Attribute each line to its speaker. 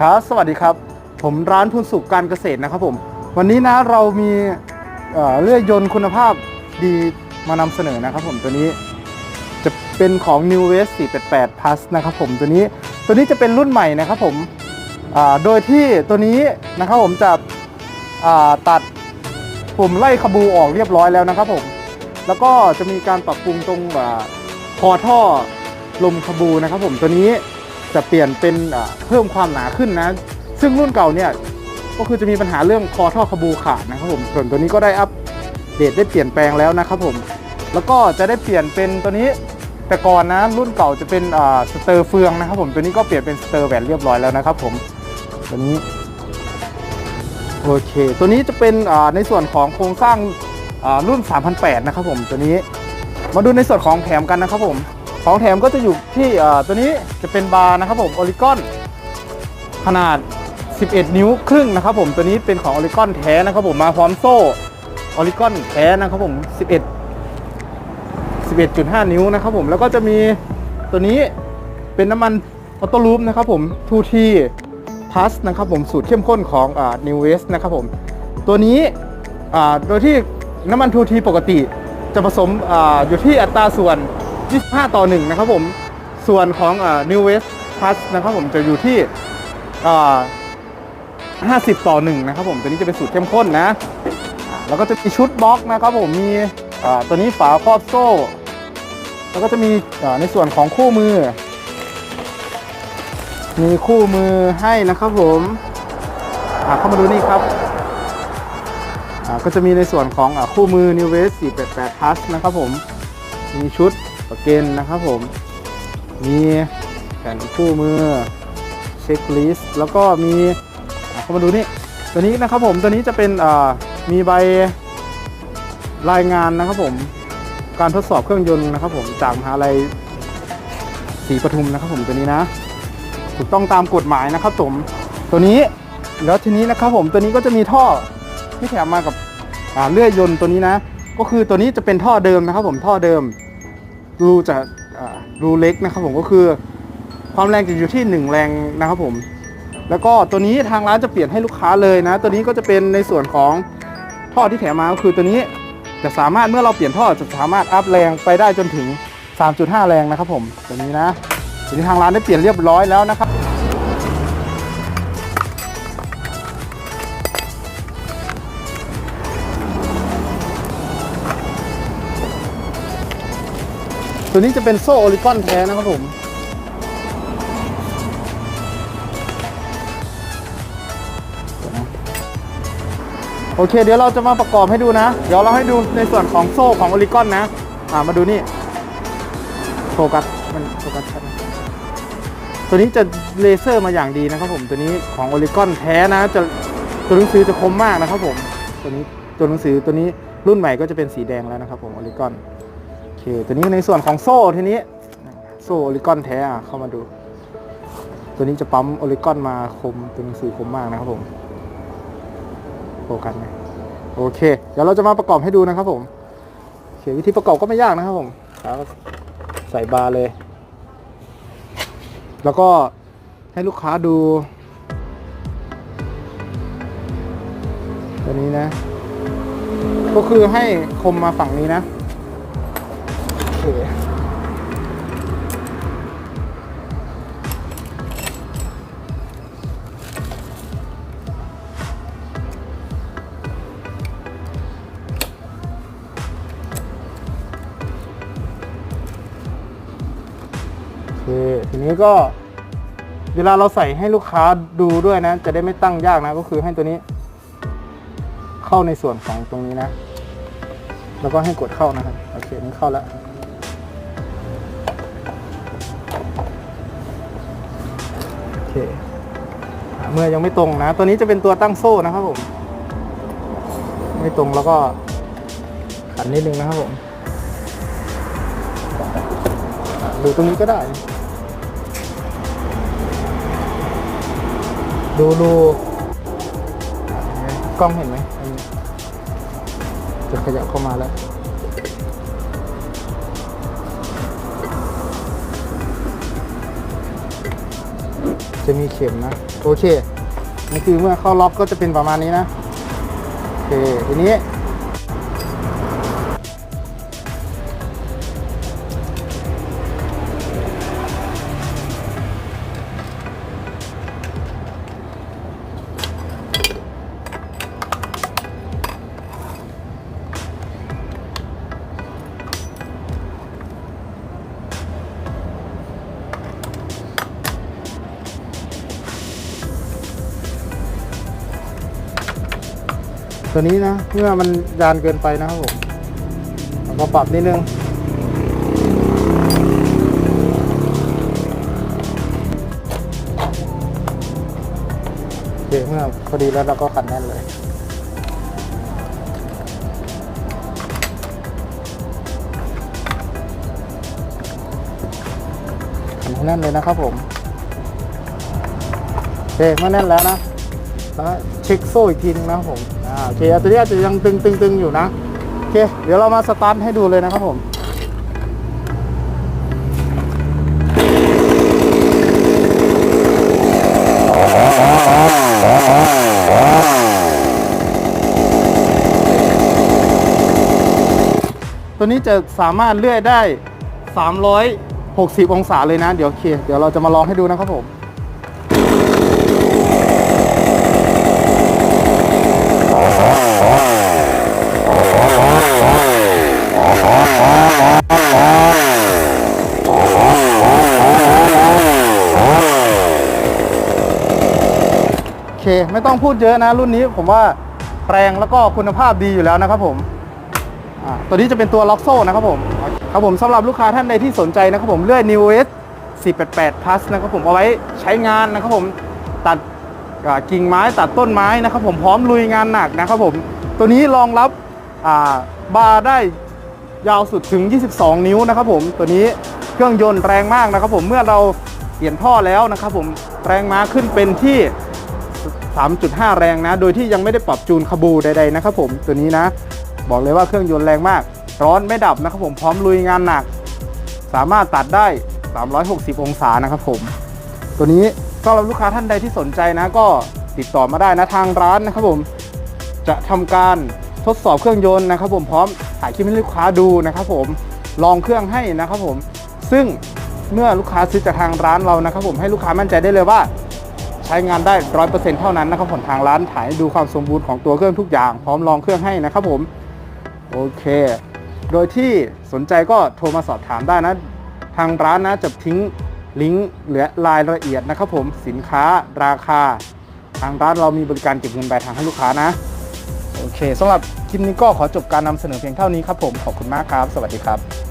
Speaker 1: ครับ สวัสดีครับ ผมร้านทุนสุขการเกษตรนะครับผม วันนี้นะเรามีเอ่อเลื่อยยนต์คุณภาพดีมานำเสนอนะครับผมตัวนี้จะเป็นของ New West 488 Plus นะครับผมตัวนี้ตัวนี้จะเป็นรุ่นใหม่นะครับผมอ่าโดยที่ตัวนี้นะครับผมจะอ่าตัดปุ่มไล่ขบูออกเรียบร้อยแล้วนะครับผม แล้วก็จะมีการปรับปรุงตรงอ่าคอท่อลมขบูนะครับผมตัวนี้ จะเปลี่ยนเป็นเพิ่มความหนาขึ้นนะ ซึ่งรุ่นเก่าเนี่ยก็คือจะมีปัญหาเรื่องคอท่อขบูขาดนะครับผมส่วนตัวนี้ก็ได้อัปเดตได้เปลี่ยนแปลงแล้วนะครับผมแล้วก็จะได้เปลี่ยนเป็นตัวนี้แต่ก่อนนะรุ่นเก่าจะเป็นสเตอร์เฟืองนะครับผมตัวนี้ก็เปลี่ยนเป็นสเตอร์แหวนเรียบร้อยแล้วนะครับผมตัวนี้โอเค ตัวนี้จะเป็นในส่วนของโครงสร้างอ่ารุ่น 3008 นะครับผมตัวนี้ มาดูในส่วนของแถมกันนะครับผม ของแถมก็จะอยู่ที่ตัวนี้จะเป็นบาร์นะครับผมโอลิกอนขนาด 11 นิ้วครึ่งนะครับผมตัวนี้เป็นของโอลิกอนแท้นะครับผมมาพร้อมโซ่โอลิกอนแท้นะครับผม 11 11.5 นิ้วนะครับผมแล้วก็จะมีตัวนี้เป็นน้ำมันออโต้ลูปนะครับผม 2T Plus นะครับผมสูตรเข้มข้นของอ่า New West นะครับผมตัวนี้อ่าโดยที่น้ำมัน 2T ปกติจะผสมอาอยู่ที่อัตราส่วน 25 ต่อ 1 นะครับผม ส่วนของ New West Plus นะครับผมจะอยู่ที่ 50 ต่อ 1 นะครับผม ตัวนี้จะเป็นสูตรเข้มข้นนะ แล้วก็จะมีชุดบล็อกนะครับผม มีตัวนี้ฝาครอบโซ่ แล้วก็จะมีในส่วนของคู่มือ มีคู่มือให้นะครับผมเข้ามาดูนี่ครับก็จะมีในส่วนของคู่มือ New West 488 Plus นะครับผม มีชุด ประเกนนะครับผม มีแผ่นคู่มือเช็คลิสต์แล้วก็มีเข้ามาดูนี่ตัวนี้นะครับผมตัวนี้จะเป็นมีใบรายงานนะครับผมการทดสอบเครื่องยนต์นะครับผมจากมหาลัยศรีปทุมนะครับผมตัวนี้นะ ถูกต้องตามกฎหมายนะครับผมตัวนี้แล้วทีนี้นะครับผมตัวนี้ก็จะมีท่อที่แถมมากับเลื่อยยนต์ตัวนี้นะ ก็คือตัวนี้จะเป็นท่อเดิมนะครับผมท่อเดิม รูจะรูเล็กนะครับผมก็คือ ความแรงจะอยู่ที่ 1 แรงนะครับผม แล้วก็ตัวนี้ทางร้านจะเปลี่ยนให้ลูกค้าเลยนะ ตัวนี้ก็จะเป็นในส่วนของท่อที่แถมมาก็คือตัวนี้จะสามารถเมื่อเราเปลี่ยนท่อจะสามารถอัพแรงไปได้จนถึง 3.5 แรงนะครับผมตัวนี้นะตัวนี้ทางร้านได้เปลี่ยนเรียบร้อยแล้วนะครับ ตัวนี้จะเป็นโซ่โอลิกอนแท้นะครับผม โอเค เดี๋ยวเราจะมาประกอบให้ดูนะ เดี๋ยวเราให้ดูในส่วนของโซ่ของโอลิกอนนะ อ่ามาดูนี่โฟกัสมันโฟกัสชัดตัวนี้จะเลเซอร์มาอย่างดีนะครับผม ตัวนี้ของโอลิกอนแท้นะ จะตัวหนังสือจะคมมากนะครับผม ตัวนี้ตัวหนังสือตัวนี้รุ่นใหม่ก็จะเป็นสีแดงแล้วนะครับผมโอลิกอน เคตัวนี้ในส่วนของโซ่ทีนี้โซ่โอลิกอนแท้อะเข้ามาดู ตัวนี้จะปั๊มโอลิกอนมาคมตัวหนังสือคมมากนะครับผมโฟกัสไหมโอเค เดี๋ยวเราจะมาประกอบให้ดูนะครับผมโอเควิธีประกอบก็ไม่ยากนะครับผมแล้วก็ใส่บาร์เลย แล้วก็ให้ลูกค้าดู ตัวนี้นะ ก็คือให้คมมาฝั่งนี้นะ เคโอเคทีนี้ก็เวลาเราใส่ให้ลูกค้าดูด้วยนะ จะได้ไม่ตั้งยากนะ ก็คือให้ตัวนี้ เข้าในส่วนของตรงนี้นะ แล้วก็ให้กดเข้านะครับ โอเค นี่เข้าแล้ว เคเมื่อยังไม่ตรงนะ ตัวนี้จะเป็นตัวตั้งโซ่นะครับผม ไม่ตรงแล้วก็ขันนิดนึงนะครับผม ดูตรงนี้ก็ได้ ดูดูกล้องเห็นไหมจะขยับเข้ามาแล้ว จะมีเข็มนะ โอเค นี่คือเมื่อเข้าล็อกก็จะเป็นประมาณนี้นะ โอเค ทีนี้ ตัวนี้นะเมื่อมันยานเกินไปนะครับผมเราก็ปรับนิดนึงโอเคเมื่อพอดีแล้วเราก็ขันแน่นเลยขันแน่นเลยนะครับผมโอเคเมื่อแน่นแล้วนะแล้วเช็คโซ่อีกทีนึงนะครับผม อ่าโอเคตัวนี้อาจจะยังตึงตึงตึงอยู่นะโอเค เดี๋ยวเรามาสตาร์ทให้ดูเลยนะครับผมตัวนี้จะสามารถเลื่อยได้ 360 องศาเลยนะ เดี๋ยวโอเค เดี๋ยวเราจะมาลองให้ดูนะครับผม โอเค ไม่ต้องพูดเยอะนะ รุ่นนี้ผมว่าแรงแล้วก็คุณภาพดีอยู่แล้วนะครับผมตัวนี้จะเป็นตัวล็อกโซ่นะครับผมครับผมสำหรับลูกค้าท่านใดที่สนใจนะครับผมเลื่อย New S 488 Plus นะครับผมเอาไว้ใช้งานนะครับผมตัดกิ่งไม้ตัดต้นไม้นะครับผมพร้อมลุยงานหนักนะครับผมตัวนี้รองรับบาร์ได้ ยาวสุดถึง 22 นิ้วนะครับผมตัวนี้เครื่องยนต์แรงมากนะครับผมเมื่อเราเปลี่ยนท่อแล้วนะครับผมแรงม้าขึ้นเป็นที่ 3.5 แรงนะ โดยที่ยังไม่ได้ปรับจูนคาบูใดๆนะครับผมตัวนี้นะ บอกเลยว่าเครื่องยนต์แรงมาก ร้อนไม่ดับนะครับผมพร้อมลุยงานหนัก สามารถตัดได้ 360 องศานะครับผม ตัวนี้สำหรับลูกค้าท่านใดที่สนใจนะ ก็ติดต่อมาได้นะทางร้านนะครับผมจะทำการทดสอบเครื่องยนต์นะครับผมพร้อม ถ่ายคลิปให้ลูกค้าดูนะครับผมลองเครื่องให้นะครับผมซึ่งเมื่อลูกค้าซื้อจากทางร้านเรานะครับผมให้ลูกค้ามั่นใจได้เลยว่า ใช้งานได้ร้อยเปอร์เซ็นต์เท่านั้นนะครับผมทางร้านถ่ายดูความสมบูรณ์ของตัวเครื่องทุกอย่างพร้อมลองเครื่องให้นะครับผมโอเค โดยที่สนใจก็โทรมาสอบถามได้นะ ทางร้านนะจะทิ้งลิงก์หรือรายละเอียดนะครับผมสินค้าราคา ทางร้านเรามีบริการเก็บเงินปลายทางให้ลูกค้านะ เคสำหรับคลิปนี้ก็ขอจบการนำเสนอเพียงเท่านี้ครับผม ขอบคุณมากครับ สวัสดีครับ